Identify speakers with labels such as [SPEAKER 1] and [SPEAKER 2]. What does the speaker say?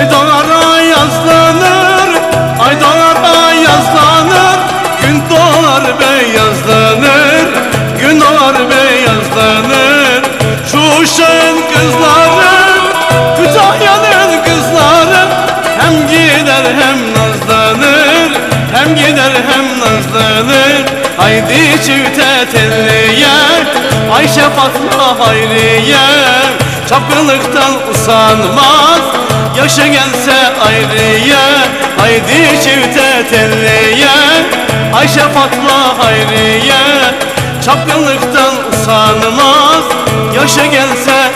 [SPEAKER 1] Aydalara yazlanır, aydalara yazlanır Gün doğar beyazlanır, gün doğar beyazlanır Şu uşağın kızları, Kütahya'nın kızları Hem gider hem nazlanır, hem gider hem nazlanır. Haydi çifte telliye, Ayşe Fatma Hayriye Çapkınlıktan usanmaz Yaşa gelse ayrıya Haydi çifte telliye. Ayşe Fatma Hayriye Çapkınlıktan usanmaz Yaşa gelse